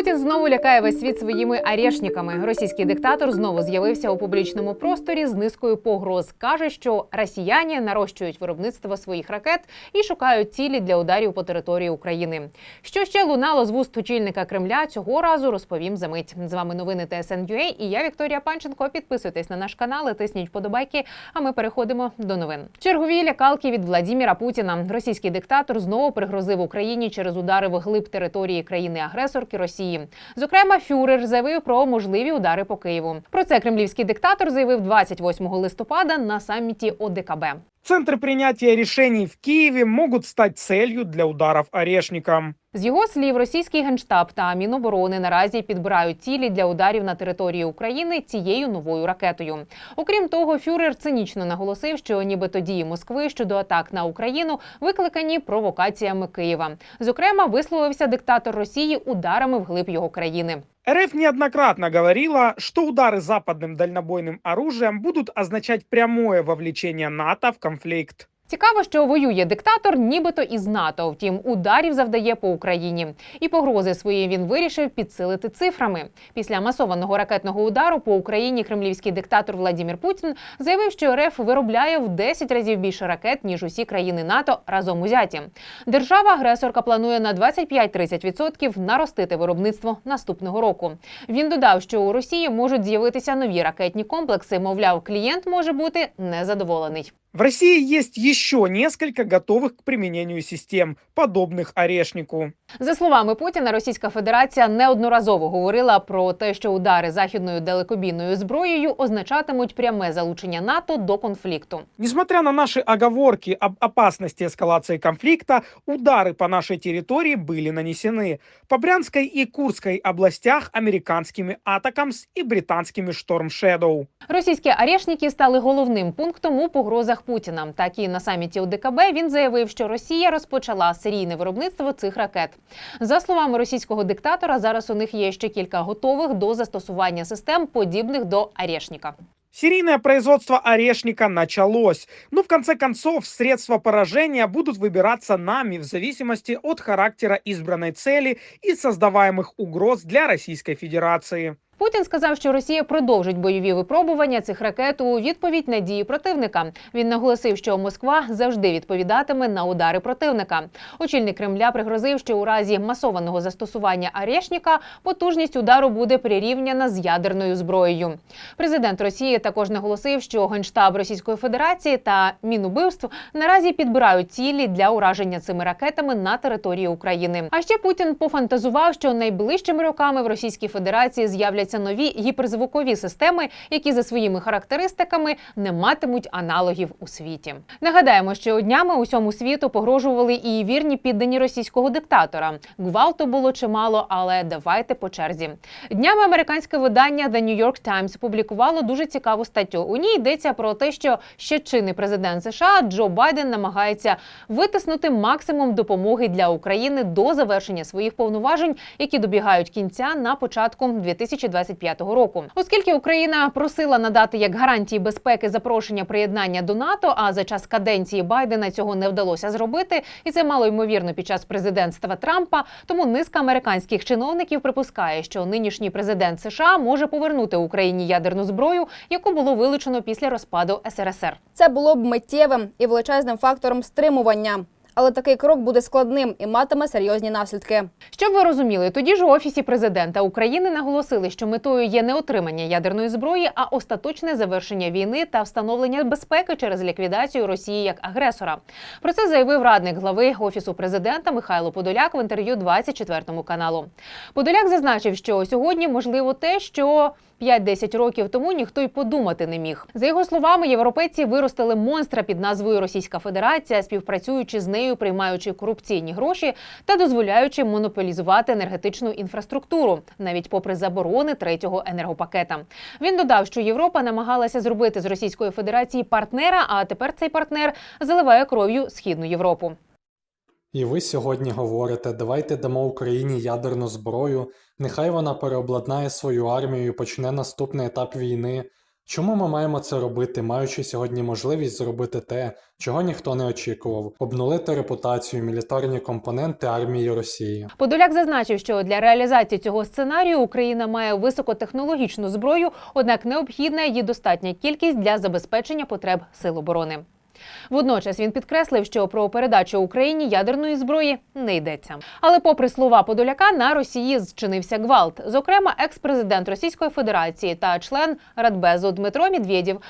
Путін знову лякає весь світ своїми арешниками. Російський диктатор знову з'явився у публічному просторі з низкою погроз. каже, що росіяни нарощують виробництво своїх ракет і шукають цілі для ударів по території України. Що ще лунало з вуст очільника Кремля цього разу розповім за мить. З вами новини ТСН.UA і я Вікторія Панченко. Підписуйтесь на наш канал, і тисніть вподобайки. А ми переходимо до новин. Чергові лякалки від Владіміра Путіна. Російський диктатор знову пригрозив Україні через удари в глиб території країни-агресорки Росії. Зокрема, фюрер заявив про можливі удари по Києву. Про це кремлівський диктатор заявив 28 листопада на саміті ОДКБ. Центры принятия решений в Киеве могут стать целью для ударов орешником. З його слів, російський генштаб та Міноборони наразі підбирають цілі для ударів на території України цією новою ракетою. Окрім того, фюрер цинічно наголосив, що нібито дії Москви щодо атак на Україну викликані провокаціями Києва. Зокрема, висловився диктатор Росії ударами вглиб його країни. РФ неоднократно говорила, что удары западным дальнобойным оружием будут означать прямое вовлечение НАТО в конфликт. Цікаво, що воює диктатор, нібито із НАТО. Втім, ударів завдає по Україні. І погрози свої він вирішив підсилити цифрами. Після масованого ракетного удару по Україні кремлівський диктатор Владімір Путін заявив, що РФ виробляє в 10 разів більше ракет ніж усі країни НАТО разом узяті. Держава-агресорка планує на 25-30% наростити виробництво наступного року. Він додав, що у Росії можуть з'явитися нові ракетні комплекси. Мовляв, клієнт може бути незадоволений. В России есть еще несколько готовых к применению систем, подобных орешнику. За словами Путіна, Російська Федерація неодноразово говорила про те, що удари західною далекобійною зброєю означатимуть пряме залучення НАТО до конфлікту. Несмотря на наши оговорки об опасности эскалации конфликта, удары по нашей территории были нанесены. По Брянской и Курской областях американскими «Атакамс» и британскими «Шторм Shadow». Російські арешники стали головним пунктом у погрозах Путіна. Так і на саміті ОДКБ він заявив, що Росія розпочала серійне виробництво цих ракет. За словами російського диктатора, зараз у них є ще кілька готових до застосування систем, подібних до арешника. Серийное производство орешника началось, но в конце концов средства поражения будут выбираться нами в зависимости от характера избранной цели и создаваемых угроз для Российской Федерации. Путін сказав, що Росія продовжить бойові випробування цих ракет у відповідь на дії противника. Він наголосив, що Москва завжди відповідатиме на удари противника. Очільник Кремля пригрозив, що у разі масованого застосування арешника потужність удару буде прирівняна з ядерною зброєю. Президент Росії також наголосив, що генштаб Російської Федерації та Мінубивств наразі підбирають цілі для ураження цими ракетами на території України. А ще Путін пофантазував, що найближчими роками в Російській Федерації з'являться нові гіперзвукові системи, які за своїми характеристиками не матимуть аналогів у світі. Нагадаємо, що днями усьому світу погрожували і вірні піддані російського диктатора. Гвалту було чимало, але давайте по черзі. Днями американське видання The New York Times публікувало дуже цікаву статтю. У ній йдеться про те, що ще чинний президент США Джо Байден намагається витиснути максимум допомоги для України до завершення своїх повноважень, які добігають кінця на початку 2025 року. Оскільки Україна просила надати як гарантії безпеки запрошення приєднання до НАТО, а за час каденції Байдена цього не вдалося зробити, і це мало ймовірно під час президентства Трампа. Тому низка американських чиновників припускає, що нинішній президент США може повернути Україні ядерну зброю, яку було вилучено після розпаду СРСР. Це було б миттєвим і величезним фактором стримування. Але такий крок буде складним і матиме серйозні наслідки. Щоб ви розуміли, тоді ж у офісі президента України наголосили, що метою є не отримання ядерної зброї, а остаточне завершення війни та встановлення безпеки через ліквідацію Росії як агресора. Про це заявив радник глави офісу президента Михайло Подоляк в інтерв'ю 24 каналу. Подоляк зазначив, що сьогодні можливо те, що 5-10 років тому ніхто й подумати не міг. За його словами, європейці виростили монстра під назвою Російська Федерація, співпрацюючи з нею, приймаючи корупційні гроші та дозволяючи монополізувати енергетичну інфраструктуру, навіть попри заборони третього енергопакета. Він додав, що Європа намагалася зробити з Російської Федерації партнера, а тепер цей партнер заливає кров'ю східну Європу. І ви сьогодні говорите, давайте дамо Україні ядерну зброю, нехай вона переобладнає свою армію і почне наступний етап війни. Чому ми маємо це робити, маючи сьогодні можливість зробити те, чого ніхто не очікував, обнулити репутацію мілітарні компоненти армії Росії? Подоляк зазначив, що для реалізації цього сценарію Україна має високотехнологічну зброю, однак необхідна її достатня кількість для забезпечення потреб сил оборони. Водночас він підкреслив, що про передачу Україні ядерної зброї не йдеться. Але, попри слова Подоляка, на Росії зчинився гвалт. Зокрема, екс-президент Російської Федерації та член Радбезу Дмитро Медведєв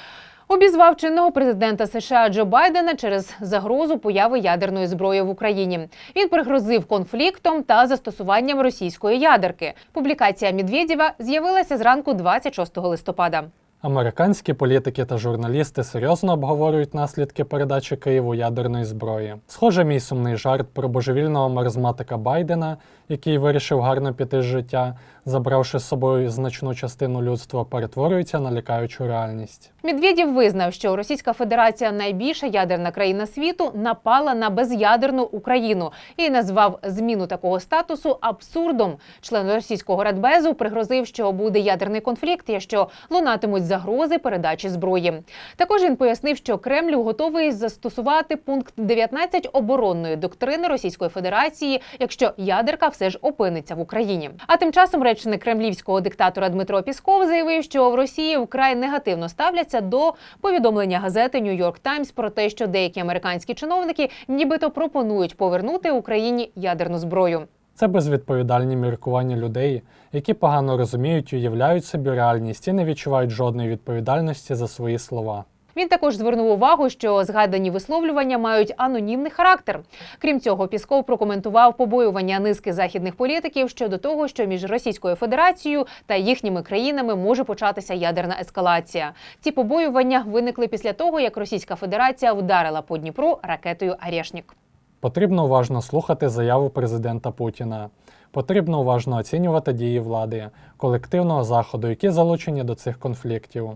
обізвав чинного президента США Джо Байдена через загрозу появи ядерної зброї в Україні. Він пригрозив конфліктом та застосуванням російської ядерки. Публікація Медведєва з'явилася зранку 26 листопада. Американські політики та журналісти серйозно обговорюють наслідки передачі Києву ядерної зброї. Схоже, мій сумний жарт про божевільного маразматика Байдена, який вирішив гарно піти з життя, забравши з собою значну частину людства, перетворюється на лякаючу реальність. Медведєв визнав, що Російська Федерація найбільша ядерна країна світу напала на безядерну Україну і назвав зміну такого статусу абсурдом. Член російського радбезу пригрозив, що буде ядерний конфлікт, якщо лунатимуть загрози передачі зброї. Також він пояснив, що Кремль готовий застосувати пункт 19 оборонної доктрини Російської Федерації, якщо ядерка все ж опиниться в Україні. А тим часом речник кремлівського диктатора Дмитро Пісков заявив, що в Росії вкрай негативно ставляться до повідомлення газети Нью-Йорк Таймс про те, що деякі американські чиновники нібито пропонують повернути Україні ядерну зброю. Це безвідповідальні міркування людей, які погано розуміють, уявляють собі реальність і не відчувають жодної відповідальності за свої слова. Він також звернув увагу, що згадані висловлювання мають анонімний характер. Крім цього, Пісков прокоментував побоювання низки західних політиків щодо того, що між Російською Федерацією та їхніми країнами може початися ядерна ескалація. Ці побоювання виникли після того, як Російська Федерація вдарила по Дніпру ракетою Арєшнік. Потрібно уважно слухати заяву президента Путіна. Потрібно уважно оцінювати дії влади, колективного заходу, які залучені до цих конфліктів.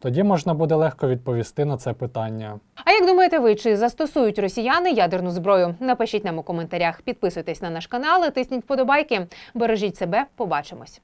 Тоді можна буде легко відповісти на це питання. А як думаєте ви, чи застосують росіяни ядерну зброю? Напишіть нам у коментарях, підписуйтесь на наш канал, тисніть вподобайки. Бережіть себе, побачимось.